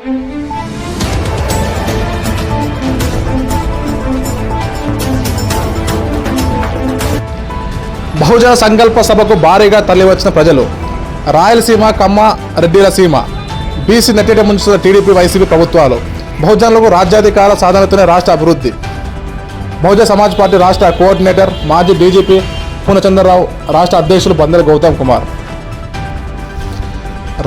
బహుజన సంకల్ప సభకు భారీగా తరలివచ్చిన ప్రజలు రాయలసీమ కమ్మ రెడ్డిల సీమ బీసీ నెట్టేట ముంచుతున్న టీడీపీ వైసీపీ ప్రభుత్వాలు బహుజనులకు రాజ్యాధికార సాధనతోనే రాష్ట్ర అభివృద్ధి. బహుజన సమాజ్ పార్టీ రాష్ట్ర కోఆర్డినేటర్ మాజీ డీజీపీ పూర్ణచంద్రరావు రాష్ట్ర అధ్యక్షులు బందెల గౌతమ్ కుమార్.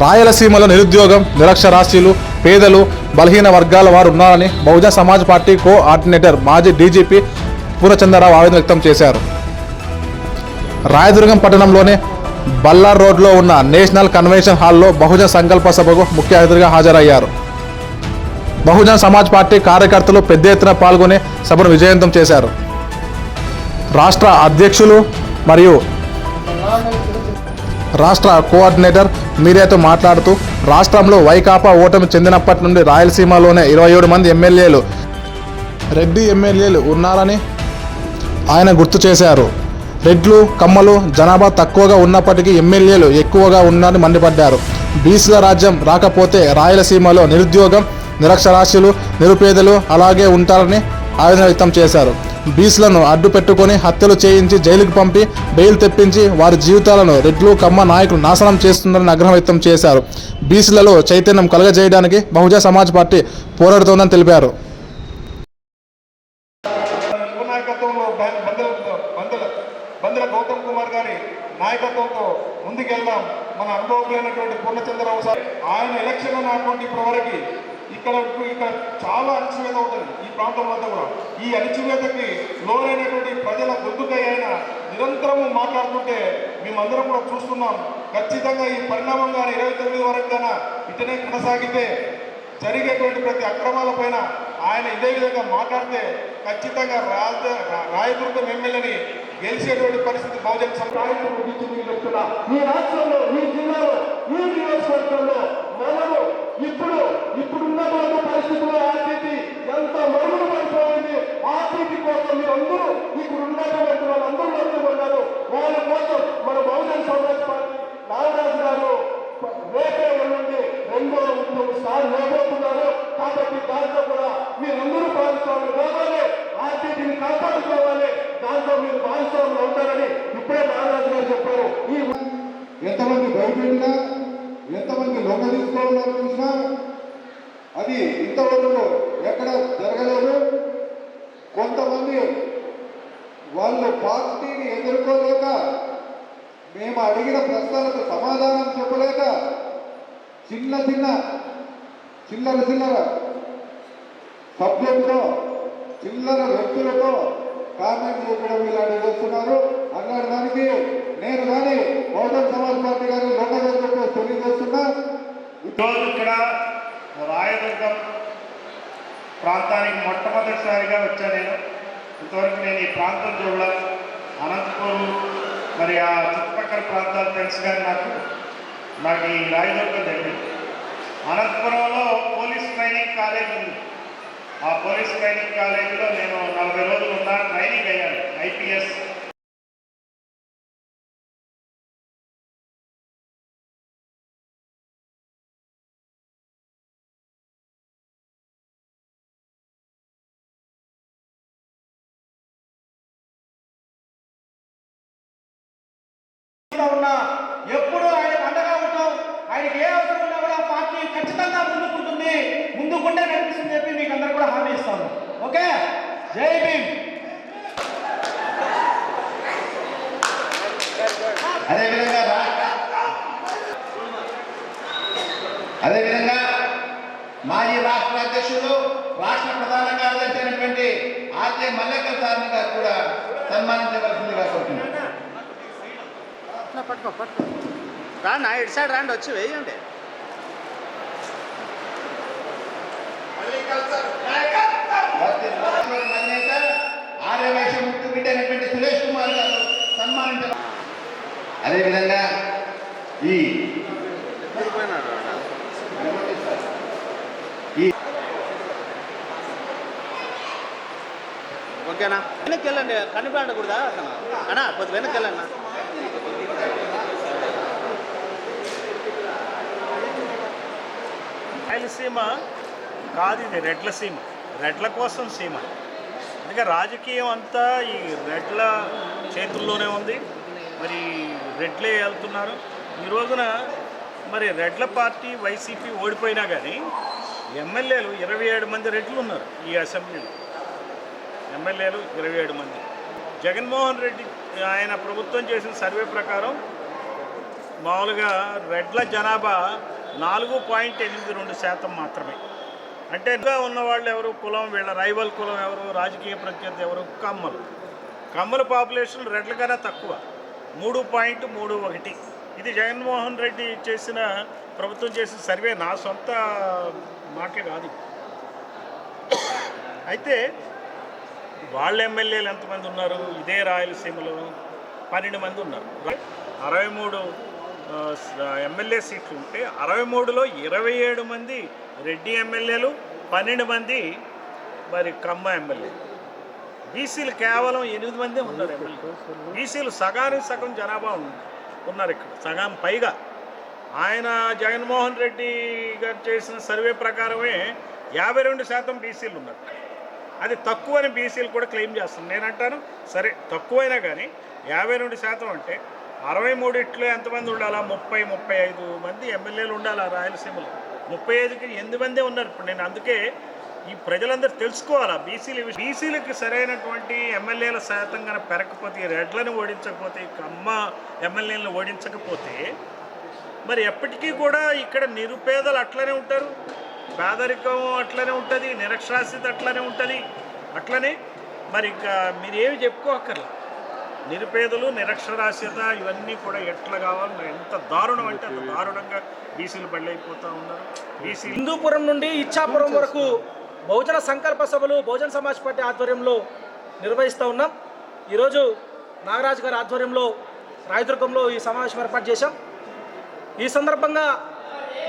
రాయలసీమలో నిరుద్యోగం నిరక్షరాస్యులు పేదలు బలహీన వర్గాల వారు ఉన్నారని బహుజన సమాజ్ పార్టీ కో ఆర్డినేటర్ మాజీ డీజీపీ పూర్ణచంద్రరావు ఆవేదన వ్యక్తం చేశారు. రాయదుర్గం పట్టణంలోని బల్లార్ రోడ్లో ఉన్న నేషనల్ కన్వెన్షన్ హాల్లో బహుజన సంకల్ప సభకు ముఖ్య అతిథిగా హాజరయ్యారు. బహుజన సమాజ్ పార్టీ కార్యకర్తలు పెద్ద ఎత్తున పాల్గొని సభను విజయవంతం చేశారు. రాష్ట్ర అధ్యక్షులు మరియు రాష్ట్ర కోఆర్డినేటర్ మీడియాతో మాట్లాడుతూ రాష్ట్రంలో వైకాపా ఓటమి చెందినప్పటి నుండి రాయలసీమలోనే ఇరవై ఏడు మంది ఎమ్మెల్యేలు రెడ్డి ఎమ్మెల్యేలు ఉన్నారని ఆయన గుర్తు చేశారు. రెడ్లు కమ్మలు జనాభా తక్కువగా ఉన్నప్పటికీ ఎమ్మెల్యేలు ఎక్కువగా ఉన్నారని మండిపడ్డారు. బీసీల రాజ్యం రాకపోతే రాయలసీమలో నిరుద్యోగం నిరక్షరాస్యులు నిరుపేదలు అలాగే ఉంటారని ఆవేదన వ్యక్తం చేశారు. బీస్లను అడ్డు పెట్టుకొని హత్యలు చేయించి జైలుకు పంపి బెయిల్ తెప్పించి వారి జీవితాలను రెడ్లు కమ్మ నాయకులు నాశనం చేస్తుందని ఆగ్రహం వ్యక్తం చేశారు. బీసీలలో చైతన్యం కలగజేయడానికి బహుజన సమాజ్ పార్టీ పోరాడుతోందని తెలిపారు. గౌతమ్ కుమార్ గారి నాయకత్వంతో ముందుకెళ్దాం. మన అనుభవం లేనటువంటి పూర్ణచంద్రరావు సార్ ఆయన ఎలక్షన్ నాటువంటి ఇప్పటి వరకు ఇక్కడ ఇక్కడ చాలా అణచివేత ఉంటుంది. ఈ ప్రాంతం అంతా కూడా. ఈ అణచివేతకి లోనైనటువంటి ప్రజల గొంతుకై ఆయన నిరంతరము మాట్లాడుతుంటే మేమందరం కూడా చూస్తున్నాం. ఖచ్చితంగా ఈ పరిణామం కానీ ఇరవై తొమ్మిది వరకు కన్నా ఇతనే కొనసాగితే జరిగేటువంటి ప్రతి అక్రమాలపైన ఆయన ఇదే విధంగా మాట్లాడితే ఖచ్చితంగా రాజ రా- రాయదుర్గం ఎమ్మెల్యేని గెలిచేటువంటి పరిస్థితి బహుజన సమాజం ఈ రాష్ట్రంలో ఈ జిల్లాలో ఈ నియోజకవర్గంలో మనము ఇప్పుడు వాళ్ళందరూ మీరందరూ ఇక్కడ ఉన్నటువంటి వాళ్ళందరూ నడుచుకున్నారు వాళ్ళ కోసం మన బహుజన సమాజ్ పార్టీ నాగరాజు గారు రేపే నుండి రెండో ఉద్యమం సార్ లేబోతున్నారు. కాబట్టి దాంట్లో కూడా మీరందరూ భాగస్వాములు కావాలి. ఆర్టీటీని కాపాడుకోవాలి. దాంట్లో మీరు భాగస్వాములు అవుతారని ఇప్పుడే నాగరాజు గారు చెప్పారు. ఈ ఎంతమంది భయపెట్టినా ఎంతమంది లొంగ తీసుకోవాలని చూసినా అది ఇంతవరకు ఎక్కడ జరగలేదు. కొంతమంది వాళ్ళు పార్టీని ఎదుర్కోలేక మేము అడిగిన ప్రశ్నలకు సమాధానం చెప్పలేక చిన్న చిన్న చిల్లర చిల్లర సభ్యులతో చిల్లర వ్యక్తులతో కామెంట్ చేయడం ఇలాంటివి చేస్తున్నారు. అన్నాడు దానికి నేను కానీ బహుజన్ సమాజ్ పార్టీ గారి లోకల్ చెప్పి తెలియజేస్తున్నా. ఈరోజు ఇక్కడ రాయదుర్గం ప్రాంతానికి మొట్టమొదటిసారిగా వచ్చా నేను. ఇంతవరకు నేను ఈ ప్రాంతం చూడలేదు. అనంతపూర్ మరి ఆ చుట్టుపక్కల ప్రాంతాలు తెలుసు కానీ నాకు నాకు ఈ రాయదుర్గం తెలియదు. అనంతపురంలో పోలీస్ ట్రైనింగ్ కాలేజ్ ఉంది. ఆ పోలీస్ ట్రైనింగ్ కాలేజీలో నేను నలభై రోజులు ఉన్నా ట్రైనింగ్ అయ్యాను. ఐపీఎస్ ఉన్నా ఎప్పుడు ఆయన అండగా ఉంటాం ఆయనకి ఏ అవసరం ఉన్నా కూడా పార్టీ ఖచ్చితంగా ముందుకుంటుంది. ముందుకుంటే నడిపిస్తుంది చెప్పి మీకు అందరు కూడా హామీ ఇస్తాను. ఓకే? జై భీమ్. అదేవిధంగా రా- అదేవిధంగా మాజీ రాష్ట్ర అధ్యక్షులు రాష్ట్ర ప్రధాన కార్యదర్శి అయినటువంటి ఆర్జే మల్లేకర్ సార్ని గారు కూడా సన్మానించవలసిందిగా కోరుతున్నాను. పట్టుకో పట్టుకో రాండి ఇటు సైడ్ రాండి వచ్చి వేయండి. భక్తి రాష్ట్ర అధినేత ఆర్యవైశ్య ముక్తి బిడ్డ అయినటువంటి సురేష్ కుమార్ గారు సన్మానించ అదేవిధంగా ఈ ఓకేనా? వెనక్కి వెళ్ళండి కనిపెట్టకూడదా అన్నా కొద్ది వెనక్కి వెళ్ళన్నా. రాయలసీమ కాదు ఇది రెడ్ల సీమ. రెడ్ల కోసం సీమ. అందుకే రాజకీయం అంతా ఈ రెడ్ల చేతుల్లోనే ఉంది. మరి రెడ్లే వెళ్తున్నారు. ఈ రోజున మరి రెడ్ల పార్టీ వైసీపీ ఓడిపోయినా కానీ ఎమ్మెల్యేలు ఇరవై ఏడు మంది రెడ్లు ఉన్నారు ఈ అసెంబ్లీలో. ఎమ్మెల్యేలు ఇరవై ఏడు మంది. జగన్మోహన్ రెడ్డి ఆయన ప్రభుత్వం చేసిన సర్వే ప్రకారం మామూలుగా రెడ్ల జనాభా నాలుగు పాయింట్ ఎనిమిది రెండు శాతం మాత్రమే. అంటే ఉన్న వాళ్ళు ఎవరు? కులం వీళ్ళ రైవల్ కులం ఎవరు? రాజకీయ ప్రత్యర్థి ఎవరు? కమ్మలు. కమ్మల పాపులేషన్ రెడ్ల కన్నా తక్కువ. మూడు పాయింట్ మూడు ఒకటి. ఇది జగన్మోహన్ రెడ్డి చేసిన ప్రభుత్వం చేసిన సర్వే నా సొంత మాటే కాదు. అయితే వాళ్ళ ఎమ్మెల్యేలు ఎంతమంది ఉన్నారు? ఇదే రాయలసీమలో పన్నెండు మంది ఉన్నారు. అరవై మూడు ఎమ్మెల్యే సీట్లు ఉంటే అరవై మూడులో ఇరవై ఏడు మంది రెడ్డి ఎమ్మెల్యేలు పన్నెండు మంది మరి కమ్మ ఎమ్మెల్యే. బీసీలు కేవలం ఎనిమిది మందే ఉన్నారు ఎమ్మెల్యే. బీసీలు సగానికి సగం జనాభా ఉంది ఉన్నారు ఇక్కడ సగం పైగా. ఆయన జగన్మోహన్ రెడ్డి గారు చేసిన సర్వే ప్రకారమే యాభై రెండు శాతం బీసీలు ఉన్నారు. అది తక్కువని బీసీలు కూడా క్లెయిమ్ చేస్తుంది నేనంటాను సరే తక్కువైనా కానీ యాభై రెండు శాతం అంటే అరవై మూడిట్లో ఎంతమంది ఉండాలా? ముప్పై ముప్పై ఐదు మంది ఎమ్మెల్యేలు ఉండాలా రాయలసీమలో? ముప్పై ఐదుకి ఎనిమిది మందే ఉన్నారు. ఇప్పుడు నేను అందుకే ఈ ప్రజలందరూ తెలుసుకోవాలా? బీసీలు బీసీలకి సరైనటువంటి ఎమ్మెల్యేల శాతం కనుక పెరగకపోతే రెడ్లను ఓడించకపోతే కమ్మ ఎమ్మెల్యేలను ఓడించకపోతే మరి ఎప్పటికీ కూడా ఇక్కడ నిరుపేదలు అట్లనే ఉంటారు. పేదరికం అట్లనే ఉంటుంది నిరక్షరాస్యత అట్లనే ఉంటుంది. అట్లనే మరి ఇంకా మీరు ఏమి చెప్పుకోక్కర్లా? నిరుపేదలు నిరక్షరాస్యత ఇవన్నీ కూడా ఎట్లా కావాలి? ఎంత దారుణం అంటే అంత దారుణంగా బీసీలు బళ్ళైపోతూ ఉన్నారు. బీసీ హిందూపురం నుండి ఇచ్చాపురం వరకు బహుజన సంకల్ప సభలు బహుజన సమాజ్ పార్టీ ఆధ్వర్యంలో నిర్వహిస్తూ ఉన్నాం. ఈరోజు నాగరాజు గారి ఆధ్వర్యంలో రాయదుర్గంలో ఈ సమావేశం ఏర్పాటు చేశాం. ఈ సందర్భంగా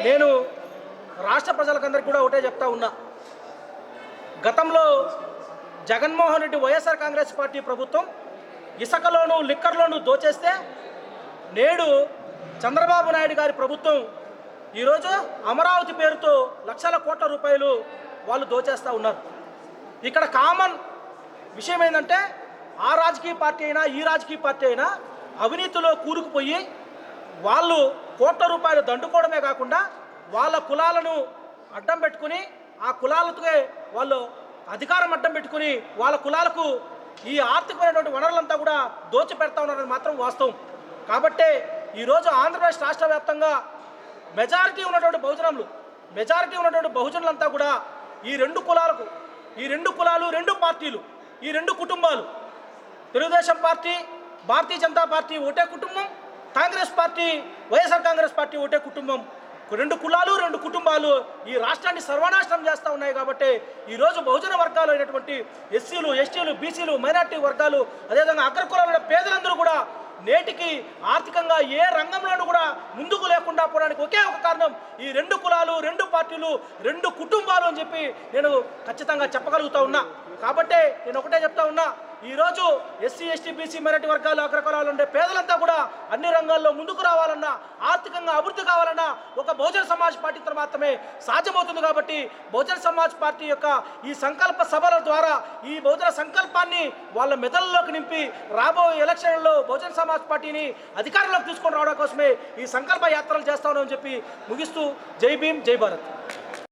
నేను రాష్ట్ర ప్రజలకందరికీ కూడా ఒకటే చెప్తా ఉన్నా. గతంలో Jaganmohan Reddy YSR Congress Party ప్రభుత్వం ఇసుకలోను లిక్కర్లోను దోచేస్తే నేడు చంద్రబాబు నాయుడు గారి ప్రభుత్వం ఈరోజు అమరావతి పేరుతో లక్షల కోట్ల రూపాయలు వాళ్ళు దోచేస్తూ ఉన్నారు. ఇక్కడ కామన్ విషయం ఏంటంటే ఆ రాజకీయ పార్టీ అయినా ఈ రాజకీయ పార్టీ అయినా అవినీతిలో కూరుకుపోయి వాళ్ళు కోట్ల రూపాయలు దండుకోవడమే కాకుండా వాళ్ళ కులాలను అడ్డం పెట్టుకుని ఆ కులాలతో వాళ్ళు అధికారం అడ్డం పెట్టుకుని వాళ్ళ కులాలకు ఈ ఆర్థికమైనటువంటి వనరులంతా కూడా దోచిపెడతా ఉన్నారని మాత్రం వాస్తవం. కాబట్టే ఈరోజు ఆంధ్రప్రదేశ్ రాష్ట్ర వ్యాప్తంగా మెజారిటీ ఉన్నటువంటి బహుజనులు మెజారిటీ ఉన్నటువంటి బహుజనులంతా కూడా ఈ రెండు కులాలకు ఈ రెండు కులాలు రెండు పార్టీలు ఈ రెండు కుటుంబాలు తెలుగుదేశం పార్టీ భారతీయ జనతా పార్టీ ఒకటే కుటుంబం Congress Party YSR Congress Party ఒకటే కుటుంబం రెండు కులాలు రెండు కుటుంబాలు ఈ రాష్ట్రాన్ని సర్వనాశనం చేస్తూ ఉన్నాయి కాబట్టి ఈరోజు బహుజన వర్గాలు అయినటువంటి ఎస్సీలు ఎస్టీలు బీసీలు మైనార్టీ వర్గాలు అదేవిధంగా అగ్రకులాల పేదలందరూ కూడా నేటికి ఆర్థికంగా ఏ రంగంలోనూ కూడా ముందుకు లేకుండా పోవడానికి ఒకే ఒక కారణం ఈ రెండు కులాలు రెండు పార్టీలు రెండు కుటుంబాలు అని చెప్పి నేను ఖచ్చితంగా చెప్పగలుగుతా ఉన్నా. కాబట్టే నేను ఒకటే చెప్తా ఉన్నా ఈరోజు ఎస్సీ ఎస్టీ బీసీ మెరటి వర్గాలు అగ్రకులాలు ఉండే పేదలంతా కూడా అన్ని రంగాల్లో ముందుకు రావాలన్నా ఆర్థికంగా అభివృద్ధి కావాలన్నా ఒక బహుజన సమాజ్ పార్టీతో మాత్రమే సాధ్యమవుతుంది కాబట్టి బహుజన సమాజ్ పార్టీ యొక్క ఈ సంకల్ప సభల ద్వారా ఈ బహుజన సంకల్పాన్ని వాళ్ళ మెదళ్ళలోకి నింపి రాబోయే ఎలక్షన్లలో బహుజన సమాజ్ పార్టీని అధికారంలోకి తీసుకొని రావడం కోసమే ఈ సంకల్ప యాత్రలు చేస్తామని చెప్పి ముగిస్తూ జై భీమ్ జై భారత్.